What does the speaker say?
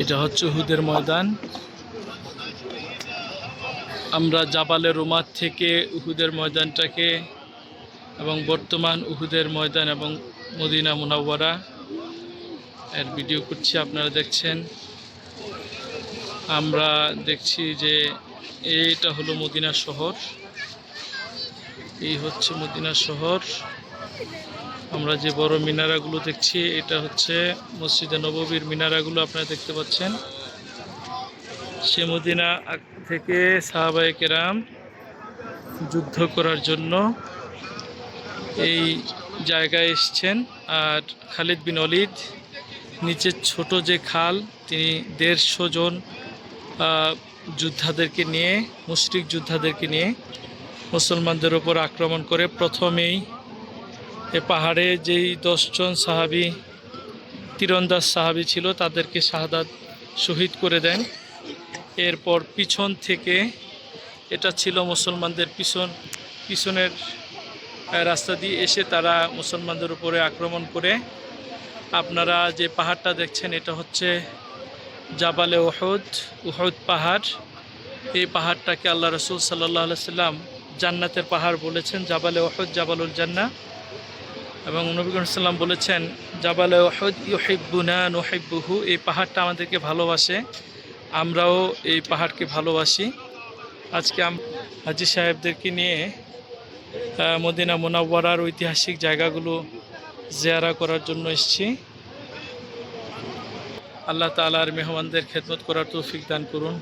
এটা হচ্ছে উহুদের ময়দান। আমরা জাবালে রোমাত থেকে উহুদের ময়দানটাকে এবং বর্তমান উহুদের ময়দান এবং মদিনা মুনাওয়ারা এর ভিডিও করছি, আপনারা দেখছেন। আমরা দেখছি যে এইটা হলো মদিনা শহর। এই হচ্ছে মদিনা শহর। আমরা যে বড় মিনারাগুলো দেখছি, এটা হচ্ছে মসজিদে নববীর মিনারাগুলো আপনারা দেখতে পাচ্ছেন। সে মদিনা থেকে সাহাবায়ে কেরাম যুদ্ধ করার জন্য এই জায়গায় এসছেন। আর খালিদ বিন অলিদ নিচের ছোট যে খাল, তিনি দেড়শো জন যোদ্ধাদেরকে নিয়ে, মুশরিক যোদ্ধাদেরকে নিয়ে মুসলমানদের ওপর আক্রমণ করে প্রথমেই এ পাহাড়ে যেই দশজন সাহাবি, তীরন্দাজ সাহাবি ছিল, তাদেরকে শাহাদাত শহীদ করে দেন। এরপর পিছন থেকে, এটা ছিল মুসলমানদের পিছন, পিছনের রাস্তা দিয়ে এসে তারা মুসলমানদের উপরে আক্রমণ করে। আপনারা যে পাহাড়টা দেখছেন, এটা হচ্ছে জাবালে ওহদ উহদ পাহাড়। এই পাহাড়টাকে আল্লাহ রসুল সাল্লাহ সাল্লাম জান্নাতের পাহাড় বলেছেন, জাবালে ওহদ জাবালুল জান্না এবং নবীন সাল্লাম বলেছেন, জাবালে ওহদ ইউহিব্বুনা নোহিব্বুহু এই পাহাড়টা আমাদেরকে ভালোবাসে, আমরাও এই পাহাড়কে ভালোবাসি। আজকে আম, হাজি সাহেবদেরকে নিয়ে মদিনা মোনাব্বরার ঐতিহাসিক জায়গাগুলো জিয়ারা করার জন্য এসছি। আল্লাহ তালার মেহমানদের খেদমত করার তৌফিক দান করুন।